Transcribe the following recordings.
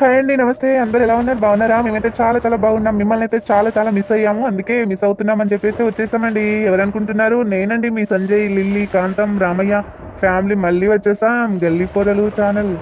Hi అండి నమస్తే. అందరు ఎలా ఉన్నారు? బాగున్నారా? మేమైతే చాలా చాలా బాగున్నాం. మిమ్మల్ని అయితే చాలా చాలా మిస్ అయ్యాము. అందుకే మిస్ అవుతున్నాం అని చెప్పేసి వచ్చేసామండి. ఎవరు అనుకుంటున్నారు? నేనండి మీ సంజయ్ లిల్లీ కాంతం రామయ్య ఫ్యామిలీ మళ్ళీ వచ్చేసాం. గల్లీ పొరలు ఛానల్.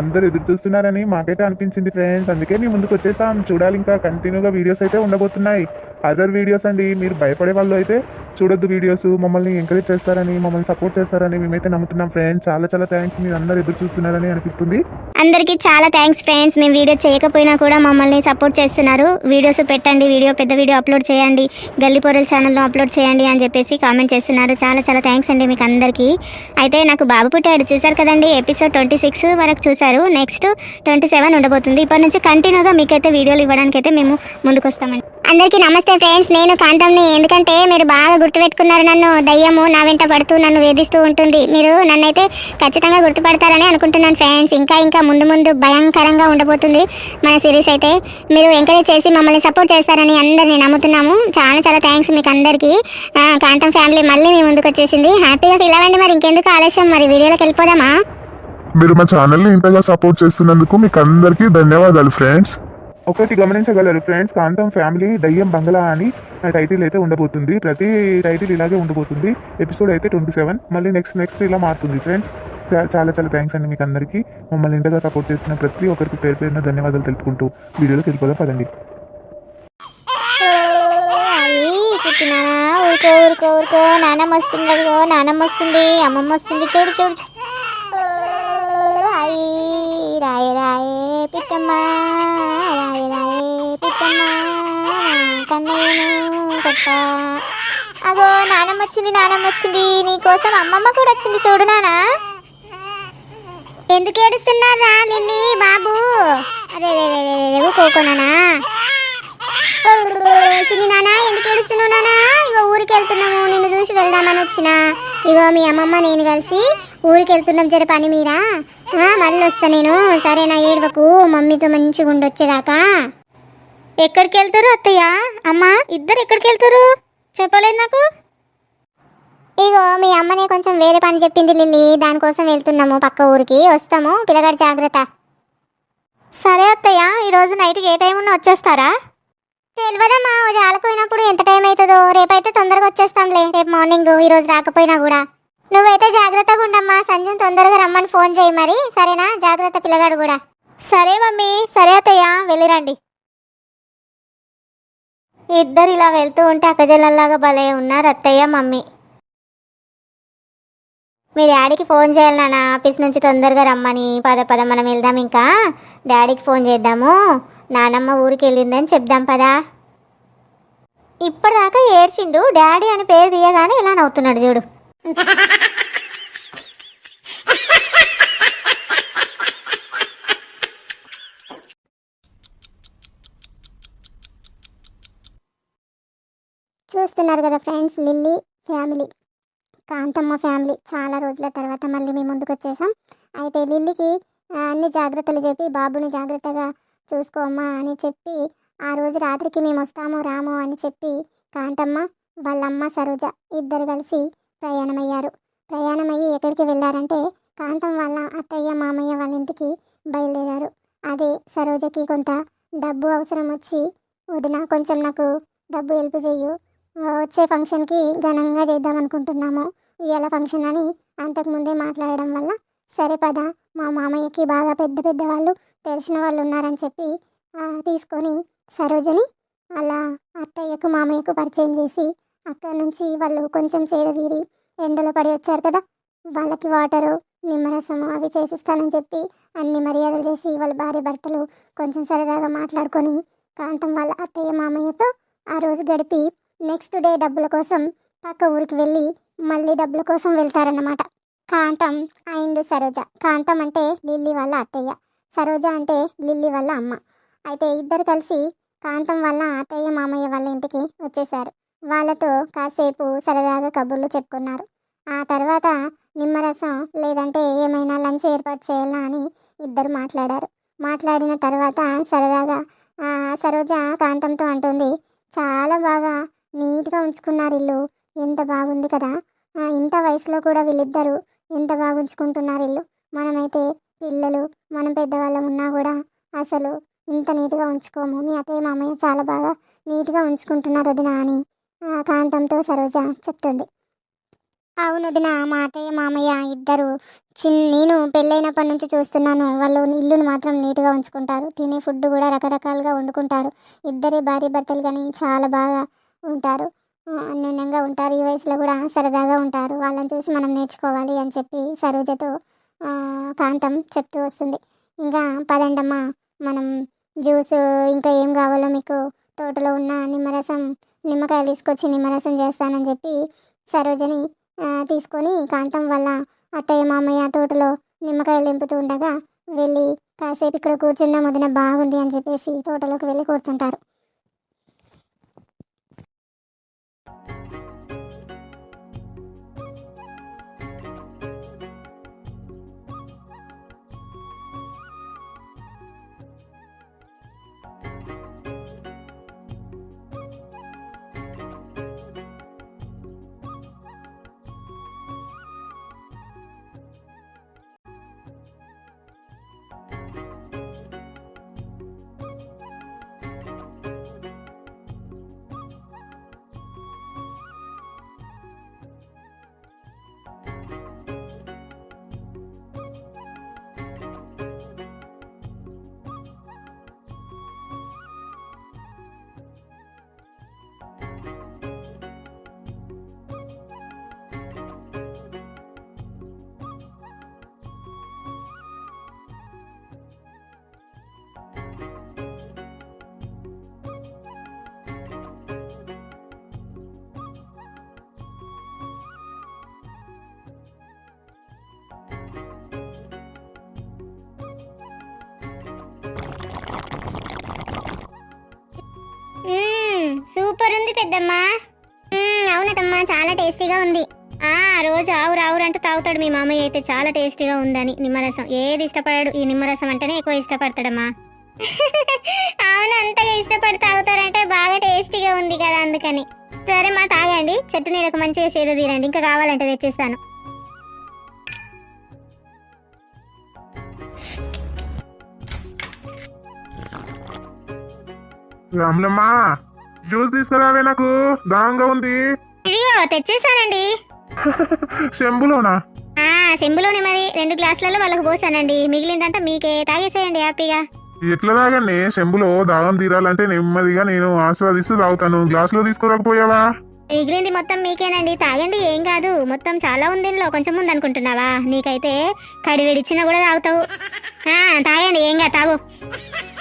అందరు ఎదురు చూస్తున్నారని మాకైతే అనిపించింది ఫ్రెండ్స్ అందుకే మీ ముందుకు వచ్చేసాం. చూడాలి ఇంకా కంటిన్యూగా వీడియోస్ అయితే ఉండబోతున్నాయి. అదర్ వీడియోస్ అండి మీరు భయపడే వాళ్ళు అయితే చూడొద్దు వీడియోస్ మమ్మల్ని ఎంకరేజ్ చేస్తారని మమ్మల్ని సపోర్ట్ చేస్తారని మేమైతే నమ్ముతున్నాం ఫ్రెండ్స్ చాలా చాలా థ్యాంక్స్ మీరు అందరు ఎదురు చూస్తున్నారని అనిపిస్తుంది. అందరికీ చాలా థ్యాంక్స్ ఫ్రెండ్స్ మేము వీడియో చేయకపోయినా కూడా మమ్మల్ని సపోర్ట్ చేస్తున్నారు. వీడియోస్ పెట్టండి వీడియో పెద్ద వీడియో అప్లోడ్ చేయండి. గల్లీ పొరల్ ఛానల్లో అప్లోడ్ చేయండి అని చెప్పేసి కామెంట్ చేస్తున్నారు. చాలా చాలా థ్యాంక్స్ అండి మీకు అందరికీ అయితే నాకు బాబు పుట్టాడు చూసారు కదండి? ఎపిసోడ్ ట్వంటీ సిక్స్ వరకు చూశారు. నెక్స్ట్ ట్వంటీ సెవెన్ ఉండబోతుంది. ఇప్పటి నుంచి కంటిన్యూగా మీకైతే వీడియోలు ఇవ్వడానికి అయితే మేము ముందుకు వస్తామండి అందరికీ నమస్తే ఫ్రెండ్స్ నేను కాంతంని ఎందుకంటే మీరు బాగా గుర్తుపెట్టుకున్నారు నన్ను. దయ్యము నా వెంట పడుతూ నన్ను వేధిస్తూ ఉంటుంది. మీరు నన్నైతే ఖచ్చితంగా గుర్తుపడతారని అనుకుంటున్నాను ఫ్రెండ్స్ ఇంకా ఇంకా ముందు ముందు భయంకరంగా ఉండబోతుంది మన సిరీస్ అయితే. మీరు ఎంకరేజ్ చేసి మమ్మల్ని సపోర్ట్ చేస్తారని అందరినీ నమ్ముతున్నాము. చాలా చాలా థ్యాంక్స్ మీకు అందరికీ. కాంతం ఫ్యామిలీ మళ్ళీ మీ ముందుకు వచ్చేసింది హ్యాపీగా ఫీల్ అవ్వండి మరి. ఇంకెందుకు ఆలస్యం? మరి వీడియోలోకి వెళ్ళిపోదామా? మీరు మా ఛానల్ని ఇంతగా సపోర్ట్ చేస్తున్నందుకు మీకు అందరికీ ధన్యవాదాలు ఫ్రెండ్స్ ఒకటి గమనించగలరు ఫ్రెండ్స్ కాంతం ఫ్యామిలీ దయ్యం బంగ్లా అని టైటిల్ అయితే ఉండబోతుంది. ప్రతి టైటిల్ ఇలాగే ఉండబోతుంది. ఎపిసోడ్ అయితే ట్వంటీ సెవెన్ మళ్ళీ నెక్స్ట్ నెక్స్ట్ ఇలా మారుతుంది ఫ్రెండ్స్ చాలా చాలా థ్యాంక్స్ అండి మీకు అందరికీ. మమ్మల్ని ఇంతగా సపోర్ట్ చేస్తున్న ప్రతి ఒక్కరికి పేరు పేరున ధన్యవాదాలు తెలుపుకుంటూ వీడియోలోకి వెళ్ళిపోదాం పదండి. నానమ్మ వస్తుంది నానమ్మ వస్తుంది. అమ్మమ్మ వస్తుంది. చూడు చూడు. రాయి రాయే పిట్టమ్మ రాయి రాయే పిట్టమ్మ కన్నయ్యను కొట్ట అగో నానమ్మ వచ్చింది నానమ్మ వచ్చింది నీకోసం అమ్మమ్మ కూడా వచ్చింది చూడు నానా. ఎందుకు ఏడుస్తున్నారా లిల్లీ బాబు? అరే రే రే రే రే ఊకోకోనానా చిన్ని ఎందుకు ఏడుస్తున్నావు నానా? ఇగో ఊరికి వెళ్తున్నాము నిన్ను చూసి వెళ్దామని వచ్చిన. ఇగో మీ అమ్మమ్మ నేను కలిసి ఊరికి వెళ్తున్నాం జర పని మీద. మళ్ళీ వస్తా నేను. సరేనా ఏడవకు. మమ్మీతో మంచిగా ఉండొచ్చేదాకా. ఎక్కడికి వెళ్తారు అత్తయ్య? అమ్మ ఇద్దరు ఎక్కడికి వెళ్తారు చెప్పలేదు నాకు. ఇగో మీ అమ్మని కొంచెం వేరే పని చెప్పింది లిల్లీ. దానికోసం వెళ్తున్నాము పక్క ఊరికి. వస్తాము పిల్లగాడు జాగ్రత్త. సరే అత్తయ్య ఈరోజు నైట్కి ఏ టైం ఉన్నా వచ్చేస్తారా? తెలియదమ్మా జాలపోయినప్పుడు ఎంత టైం అవుతుందో రేపైతే తొందరగా వచ్చేస్తాంలే. రేపు మార్నింగ్ ఈ రోజు రాకపోయినా కూడా. నువ్వైతే జాగ్రత్తగా ఉండమ్మా. సంజయ్ తొందరగా రమ్మని ఫోన్ చేయి మరి. సరేనా? జాగ్రత్త పిల్లగాడు కూడా. సరే మమ్మీ. సరే అత్తయ్య. వెళ్ళిరండి. ఇద్దరు ఇలా వెళ్తూ ఉంటే అక్కజల్లలాగా భలే ఉన్నారు అత్తయ్య మమ్మీ. మీ డాడీకి ఫోన్ చేయాలి నాన్న. ఆఫీస్ నుంచి తొందరగా రమ్మని. పద పద మనం వెళ్దాం ఇంకా. డాడీకి ఫోన్ చేద్దాము. నానమ్మ ఊరికి వెళ్ళిందని చెప్దాం పదా. ఇప్పటిదాకా ఏడ్చిండు డాడీ అని పేరు తీయగానే ఇలా నవ్వుతున్నాడు చూడు. చూస్తున్నారు కదా friends Lilly family Kanthamma family. చాలా రోజుల తర్వాత మళ్ళీ మేము ముందుకు వచ్చేసాం. అయితే లిల్లీకి అన్ని జాగ్రత్తలు చెప్పి బాబుని జాగ్రత్తగా చూసుకోమ్మా అని చెప్పి ఆ రోజు రాత్రికి మేము వస్తాము రాము అని చెప్పి కాంతమ్మ వాళ్ళమ్మ సరోజ ఇద్దరు కలిసి ప్రయాణమయ్యారు. ప్రయాణమయ్యి ఎక్కడికి వెళ్ళారంటే కాంతం వాళ్ళ అత్తయ్య మామయ్య వాళ్ళ ఇంటికి బయలుదేరారు. అదే సరోజకి కొంత డబ్బు అవసరం వచ్చి వదిన కొంచెం నాకు డబ్బు హెల్ప్ చెయ్యు. వచ్చే ఫంక్షన్కి ఘనంగా చేద్దాం అనుకుంటున్నాము ఇవాళ ఫంక్షన్ అని అంతకుముందే మాట్లాడడం వల్ల సరే పద మా మామయ్యకి బాగా పెద్ద పెద్ద వాళ్ళు తెలిసిన వాళ్ళు ఉన్నారని చెప్పి తీసుకొని సరోజని అలా అత్తయ్యకు మామయ్యకు పరిచయం చేసి అక్కడి నుంచి వాళ్ళు కొంచెం సేద తీరి ఎండలో పడి వచ్చారు కదా వాళ్ళకి వాటరు నిమ్మరసము అవి చేసిస్తానని చెప్పి అన్ని మర్యాదలు చేసి వాళ్ళ భార్య భర్తలు కొంచెం సరదాగా మాట్లాడుకొని కాంతం వాళ్ళ అత్తయ్య మామయ్యతో ఆ రోజు గడిపి నెక్స్ట్ డే డబ్బుల కోసం పక్క ఊరికి వెళ్ళి మళ్ళీ డబ్బుల కోసం వెళ్తారన్నమాట. కాంతం అండ్ సరోజ. కాంతం అంటే లిల్లీ వాళ్ళ అత్తయ్య. సరోజ అంటే లిల్లీ వాళ్ళ అమ్మ. అయితే ఇద్దరు కలిసి కాంతం వాళ్ళ అత్తయ్య మామయ్య వాళ్ళ ఇంటికి వచ్చేసారు వాళ్ళతో కాసేపు సరదాగా కబుర్లు చెప్పుకున్నారు. ఆ తర్వాత నిమ్మరసం లేదంటే ఏమైనా లంచ్ ఏర్పాటు చేయాలా అని ఇద్దరు మాట్లాడారు. మాట్లాడిన తర్వాత సరదాగా ఆ, సరోజ కాంతంతో అంటుంది చాలా బాగా నీట్గా ఉంచుకున్నారు ఇల్లు. ఎంత బాగుంది కదా. ఇంత వయసులో కూడా వీళ్ళిద్దరూ ఎంత బాగా ఉంచుకుంటున్నారు ఇల్లు. మనమైతే పిల్లలు మనం పెద్దవాళ్ళం ఉన్నా కూడా అసలు ఇంత నీట్గా ఉంచుకోము. మీ అత్తయ్య మామయ్య చాలా బాగా నీట్గా ఉంచుకుంటున్నారు వదిన అని ఆ, కాంతంతో సరోజ చెప్తుంది. అవును వదిన మా అత్తయ్య మామయ్య ఇద్దరు చిన్ నేను పెళ్ళైనప్పటి నుంచి చూస్తున్నాను. వాళ్ళు ఇల్లును మాత్రం నీట్గా ఉంచుకుంటారు. తినే ఫుడ్ కూడా రకరకాలుగా వండుకుంటారు. ఇద్దరే భార్య భర్తలు కానీ చాలా బాగా ఉంటారు. అన్యోన్యంగా ఉంటారు. ఈ వయసులో కూడా సరదాగా ఉంటారు. వాళ్ళని చూసి మనం నేర్చుకోవాలి అని చెప్పి సరోజతో కాంతం చెప్తూ వస్తుంది. ఇంకా పదండమ్మా మనం జ్యూస్ ఇంకా ఏం కావాలో మీకు తోటలో ఉన్న నిమ్మరసం నిమ్మకాయలు తీసుకొచ్చి నిమ్మరసం చేస్తానని చెప్పి సరోజని తీసుకొని కాంతం వల్ల అత్తయ్య మామయ్య తోటలో నిమ్మకాయలు నింపుతూ ఉండగా వెళ్ళి కాసేపు ఇక్కడ కూర్చుందాం వదిన బాగుంది అని చెప్పేసి తోటలోకి వెళ్ళి కూర్చుంటారు. సూపర్ ఉంది పెద్దమ్మా. అవునదమ్మా చాలా టేస్టీగా ఉంది. ఆ రోజు ఆవురు ఆవురు అంటూ తాగుతాడు మీ మామయ్య అయితే చాలా టేస్టీగా ఉందని. నిమ్మరసం. ఏది ఇష్టపడాడు ఈ నిమ్మరసం అంటేనే ఎక్కువ ఇష్టపడతాడమ్మా. అవును అంతగా ఇష్టపడి తాగుతారంటే బాగా టేస్టీగా ఉంది కదా అందుకని. సరే మా తాగండి చెట్టు నీడకు మంచిగా సేద తీరండి. ఇంకా కావాలంటే తెచ్చేస్తాను. రాములమ్మా జ్యూస్ తీసుకురావే నాకు. దాహంగా ఉంది. తెచ్చేసానండి. శంభులోనా? ఆ చెంబులోనే మరి. రెండు గ్లాసులలో వాళ్ళకి పోసానండి. మిగిలిందంతా మీకే. తాగేసేయండి హ్యాపీగా. ఎట్లా తాగండి? శంభులో దాహం తీరాలంటే నెమ్మదిగా నేను ఆస్వాదిస్తూ తాగుతాను. గ్లాసులో తీసుకురాకపోయావా? మిగిలింది మొత్తం మీకేనండి. తాగండి ఏం కాదు. మొత్తం చాలా ఉంది ఇందులో. కొంచెం ఉంది అనుకుంటున్నావా? నీకైతే కడివిడిచ్చినా కూడా తాగుతావు. ఆ, తాగండి ఏం కాదు తాగు.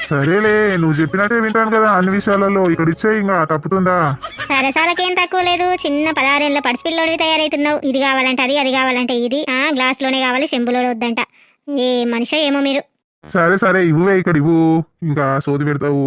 సరేలే నువ్వు చెప్పినట్టే వింటాను కదా అన్ని విషయాలలో. ఇక్కడ ఇచ్చే ఇంకా తప్పుతుందా? సరసాలకేం తక్కువ లేదు. చిన్న పదహారేళ్ళ పడిచిపిల్లోడివి తయారైతున్నావు. ఇది కావాలంటే అది అది కావాలంటే ఇది. ఆ గ్లాస్లోనే కావాలి చెంబులోనే వద్దంట. ఏ మనిషో ఏమో మీరు. సరే సరే ఇవ్వే ఇక్కడ ఇవ్వు. ఇంకా సోది పెడతావు.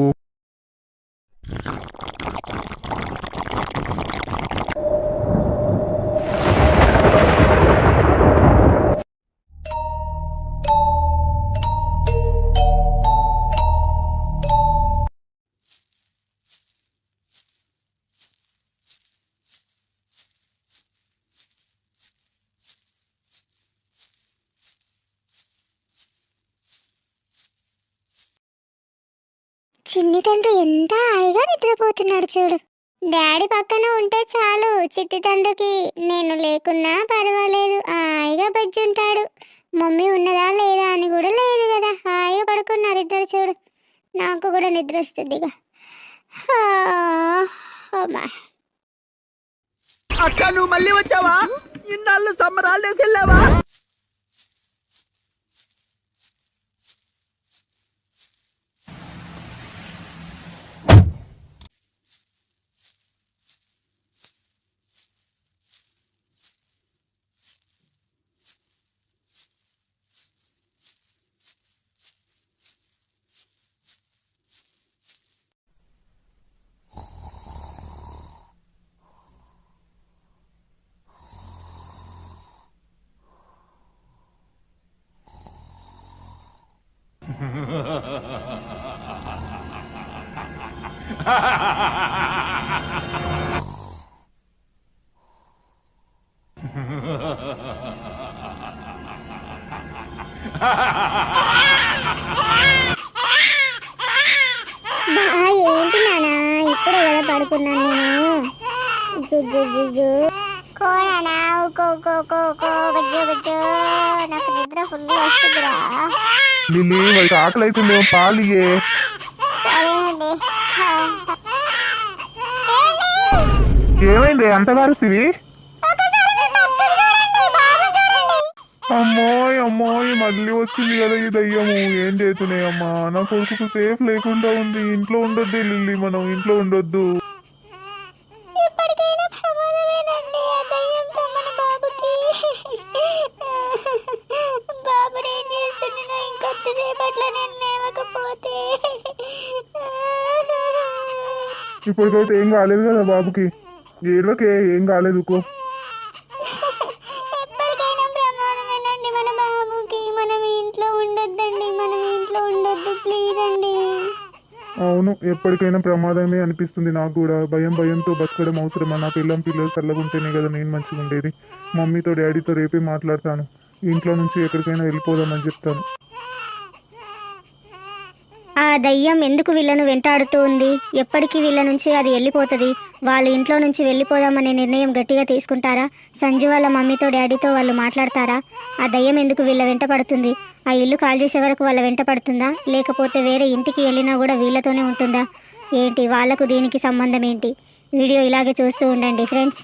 చిన్ని తండ్రి ఎంత హాయిగా నిద్రపోతున్నాడు చూడు. డాడీ పక్కన ఉంటే చాలు చిట్టి తండ్రికి నేను లేకున్నా పర్వాలేదు హాయిగా బజ్జుంటాడు. మమ్మీ ఉన్నదా లేదా అని కూడా లేదు కదా హాయిగా పడుకున్నారు ఇద్దరు చూడు. నాకు కూడా నిద్ర వస్తుందిగా అక్క నువ్వు మళ్ళీ వచ్చావా? ఇన్నాళ్ళు సమ్మర్ హాలిడేస్ ఏంటి నానా? ఇప్పుడే కదా పడుకున్నాను నేను. కోనా నాకు నిద్ర ఫుల్ వస్తుందిరా. నిన్ను వాళ్ళకి ఆకలి అవుతుందేమో పాలియే ఏమైంది? అంత కారుస్తుంది అమ్మోయ్ అమ్మోయ్ మళ్ళీ వచ్చింది కదా ఈ దయ్యము. ఏం చేస్తున్నాయి అమ్మా? నా కొడుకుకు సేఫ్ లేకుండా ఉంది. ఇంట్లో ఉండొద్దు లిల్లీ మనం. ఇంట్లో ఉండొద్దు. ఇప్పటికైతే ఏం కాలేదు కదా బాబుకి. ఏళ్ళకే ఏం కాలేదు కో అవును ఎప్పటికైనా ప్రమాదమే అనిపిస్తుంది నాకు కూడా. భయం భయంతో బతకడం అవసరమా? నా పిల్లం పిల్లలు చల్లగా ఉంటేనే కదా నేను మంచిగా ఉండేది మమ్మీతో డాడీతో రేపే మాట్లాడతాను. ఇంట్లో నుంచి ఎక్కడికైనా వెళ్ళిపోదామని చెప్తాను. ఆ దయ్యం ఎందుకు వీళ్ళను వెంటాడుతూ ఉంది? ఎప్పటికీ వీళ్ళ నుంచి అది వెళ్ళిపోతుంది? వాళ్ళ ఇంట్లో నుంచి వెళ్ళిపోదామనే నిర్ణయం గట్టిగా తీసుకుంటారా? సంజు వాళ్ళ మమ్మీతో డాడీతో వాళ్ళు మాట్లాడతారా? ఆ దయ్యం ఎందుకు వీళ్ళ వెంట పడుతుంది? ఆ ఇల్లు కాల్ చేసే వరకు వాళ్ళ వెంట పడుతుందా? లేకపోతే వేరే ఇంటికి వెళ్ళినా కూడా వీళ్ళతోనే ఉంటుందా? ఏంటి? వాళ్ళకు దీనికి సంబంధం ఏంటి? వీడియో ఇలాగే చూస్తూ ఉండండి ఫ్రెండ్స్.